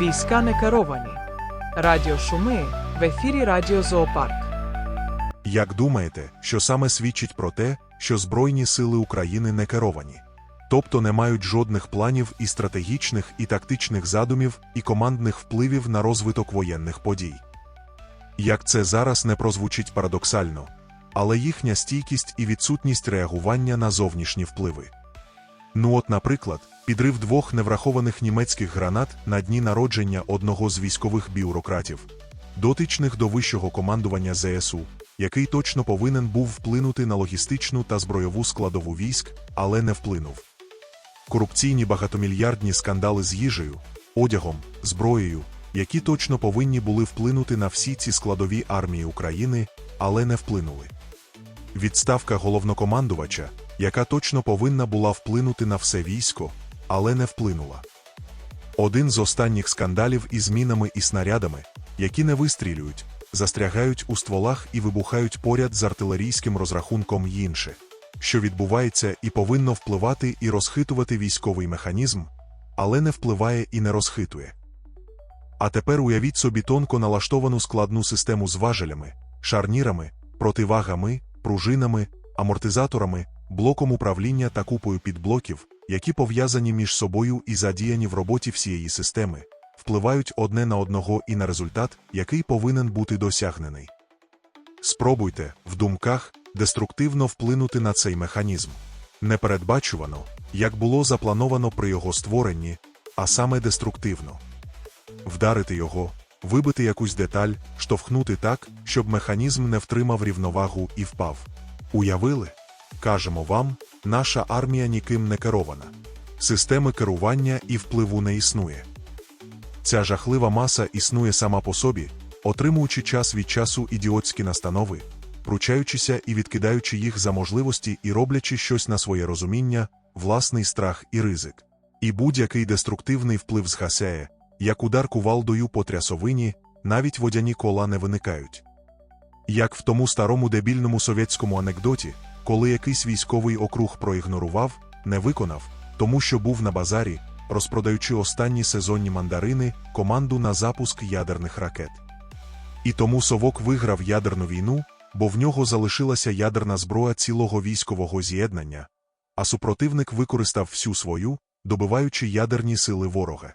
Війська не керовані. Радіо Шуми в ефірі Радіо Зоопарк. Як думаєте, що саме свідчить про те, що Збройні сили України не керовані? Тобто не мають жодних планів і стратегічних і тактичних задумів і командних впливів на розвиток воєнних подій. Як це зараз не прозвучить парадоксально, але їхня стійкість і відсутність реагування на зовнішні впливи. Ну от, наприклад, підрив двох неврахованих німецьких гранат на дні народження одного з військових бюрократів, дотичних до вищого командування ЗСУ, який точно повинен був вплинути на логістичну та збройову складову військ, але не вплинув. Корупційні багатомільярдні скандали з їжею, одягом, зброєю, які точно повинні були вплинути на всі ці складові армії України, але не вплинули. Відставка головнокомандувача, яка точно повинна була вплинути на все військо, але не вплинула. Один з останніх скандалів із мінами і снарядами, які не вистрілюють, застрягають у стволах і вибухають поряд з артилерійським розрахунком інше, що відбувається і повинно впливати і розхитувати військовий механізм, але не впливає і не розхитує. А тепер уявіть собі тонко налаштовану складну систему з важелями, шарнірами, противагами, пружинами, амортизаторами, блоком управління та купою підблоків, які пов'язані між собою і задіяні в роботі всієї системи, впливають одне на одного і на результат, який повинен бути досягнений. Спробуйте, в думках, деструктивно вплинути на цей механізм. Непередбачувано, як було заплановано при його створенні, а саме деструктивно. Вдарити його, вибити якусь деталь, штовхнути так, щоб механізм не втримав рівновагу і впав. Уявили? Кажемо вам, наша армія ніким не керована. Системи керування і впливу не існує. Ця жахлива маса існує сама по собі, отримуючи час від часу ідіотські настанови, пручаючися і відкидаючи їх за можливості і роблячи щось на своє розуміння, власний страх і ризик. І будь-який деструктивний вплив згасяє, як удар кувалдою по трясовині, навіть водяні кола не виникають. Як в тому старому дебільному совєтському анекдоті, коли якийсь військовий округ проігнорував, не виконав, тому що був на базарі, розпродаючи останні сезонні мандарини, команду на запуск ядерних ракет. І тому совок виграв ядерну війну, бо в нього залишилася ядерна зброя цілого військового з'єднання, а супротивник використав всю свою, добиваючи ядерні сили ворога.